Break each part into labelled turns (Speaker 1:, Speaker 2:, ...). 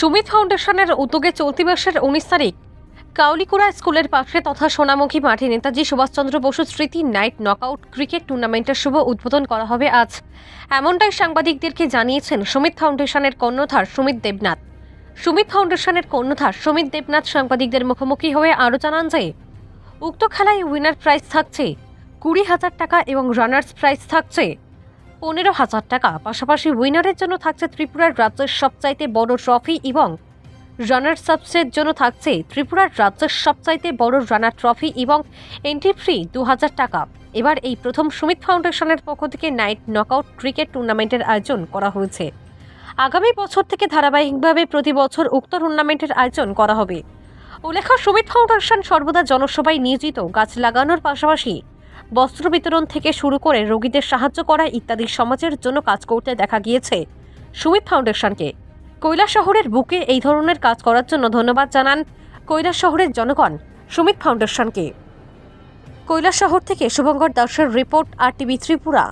Speaker 1: সুমিত ফাউন্ডেশনের উদ্যোগে চলতি মাসের উনিশ তারিখ কাউলিকুড়া স্কুলের পাশে তথা সোনামুখী মাঠে নেতাজি সুভাষচন্দ্র বসু স্মৃতি নাইট নকআউট ক্রিকেট টুর্নামেন্টের শুভ উদ্বোধন করা হবে আজ। এমনটাই সাংবাদিকদেরকে জানিয়েছেন সুমিত ফাউন্ডেশনের কর্ণধার সুমিত দেবনাথ। সুমিত ফাউন্ডেশনের কর্ণধার সুমিত দেবনাথ সাংবাদিকদের মুখোমুখি হয়ে আরও জানান যে, উক্ত খেলায় উইনার প্রাইজ থাকছে কুড়ি হাজার টাকা এবং রানার্স প্রাইজ থাকছে পনেরো হাজার টাকা। পাশাপাশি উইনারের জন্য থাকছে ত্রিপুরার রাজ্যের সবচাইতে বড় ট্রফি এবং রানার্স আপসের জন্য থাকছে ত্রিপুরার রাজ্যের সবচাইতে বড় রানার ট্রফি এবং এন্ট্রি ফ্রি দু হাজার টাকা। এবার এই প্রথম সুমিত ফাউন্ডেশনের পক্ষ থেকে নাইট নকআউট ক্রিকেট টুর্নামেন্টের আয়োজন করা হয়েছে। আগামী বছর থেকে ধারাবাহিকভাবে প্রতি বছর উক্ত টুর্নামেন্টের আয়োজন করা হবে। উল্লেখ্য, সুমিত ফাউন্ডেশন সর্বদা জনসভায় নিয়োজিত, গাছ লাগানোর পাশাপাশি বস্ত্র বিতরণ থেকে শুরু করে রোগীদের সাহায্য করা ইত্যাদি সমাজের জন্য কাজ করতে দেখা গিয়েছে। সুমিত ফাউন্ডেশনকে। কৈলাস শহরের বুকে এই ধরনের কাজ করার জন্য ধন্যবাদ জানান কৈলাস শহরের জনগণ সুমিত ফাউন্ডেশনকে। কৈলাস শহর থেকে শুভঙ্কর দাসের রিপোর্ট আর টিভি ত্রিপুরা।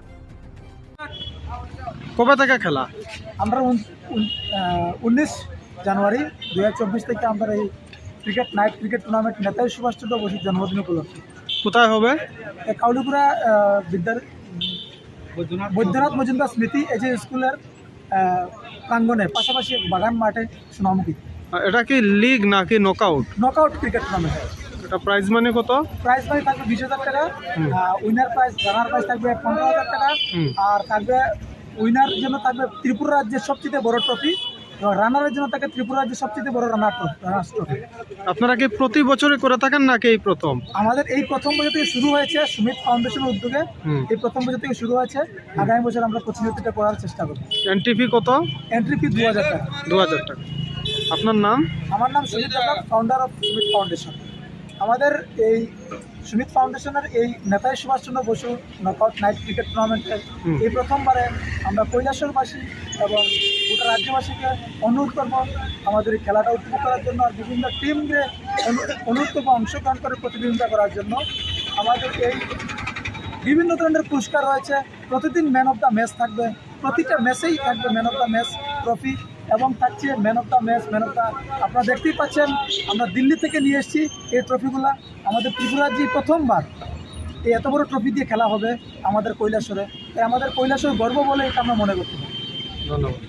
Speaker 2: কবে থেকে খেলা?
Speaker 3: আমরা উনিশ জানুয়ারি দু হাজার চব্বিশ থেকে আমরা এই cricket night cricket tournament Netaji Subhash Chandra বসুর জন্মদিন উপলক্ষে।
Speaker 2: কোথায় হবে?
Speaker 3: কাউলিপুরা বিদ্যার বৈদ্যনাথ মজুমদার স্মৃতি এই যে স্কুলের আহ, প্রাঙ্গণে পাশাপাশি বাগান মাঠে সোনামুখী।
Speaker 2: এটা কি লিগ নাকি নকআউট
Speaker 3: নকআউট ক্রিকেট টুর্নামেন্ট
Speaker 2: এটা প্রাইজ মানে কত?
Speaker 3: প্রাইজ মানি থাকবে বিশ হাজার টাকা। উইনার প্রাইজ রানার প্রাইজ থাকবে পনেরো হাজার টাকা আর থাকবে উইনার জন্য থাকবে ত্রিপুরা রাজ্যের সবচেয়ে বড় ট্রফি রানারের জন্য তাকে ত্রিপুরা যে সবচেয়ে বড় রানার ট্রফি
Speaker 2: আপনারা কি প্রতি বছরে করে থাকেন নাকি এই প্রথম?
Speaker 3: আমাদের এই প্রথম বছর থেকে শুরু হয়েছে সুমিত ফাউন্ডেশনের উদ্যোগে। এই প্রথম বছর থেকে শুরু হয়েছে। আগামী বছর আমরা প্রতিযোগিতা করার চেষ্টা করব।
Speaker 2: এন্ট্রি ফি কত?
Speaker 3: এন্ট্রি ফি দু হাজার টাকা।
Speaker 2: দু হাজার টাকা। আপনার নাম?
Speaker 3: আমার নাম Sumit founder of Sumit foundation আমাদের এই সুমিত ফাউন্ডেশনের এই Netaji Subhash Chandra Bose knockout night cricket টুর্নামেন্টে এই প্রথমবারে আমরা কৈলাসরবাসী এবং গোটা রাজ্যবাসীকে অনুরোধ করব আমাদের এই খেলাটা উপভোগ করার জন্য আর বিভিন্ন টিমকে অনুরোধ করব অংশগ্রহণ করে প্রতিদ্বন্দ্বিতা করার জন্য। আমাদের এই বিভিন্ন ধরনের পুরস্কার রয়েছে। প্রতিদিন ম্যান অফ দ্য ম্যাচ থাকবে। প্রতিটা ম্যাচেই থাকবে man of the match trophy এবং থাকছে man of the match man of the আপনারা দেখতেই পাচ্ছেন, আমরা দিল্লি থেকে নিয়ে এসেছি এই ট্রফিগুলো আমাদের ত্রিপুরার যে প্রথমবার এই এত বড় ট্রফি দিয়ে খেলা হবে আমাদের কৈলাসরে। তাই আমাদের কৈলাসর গর্ব বলে এটা আমরা মনে করতে পারি।
Speaker 2: ধন্যবাদ।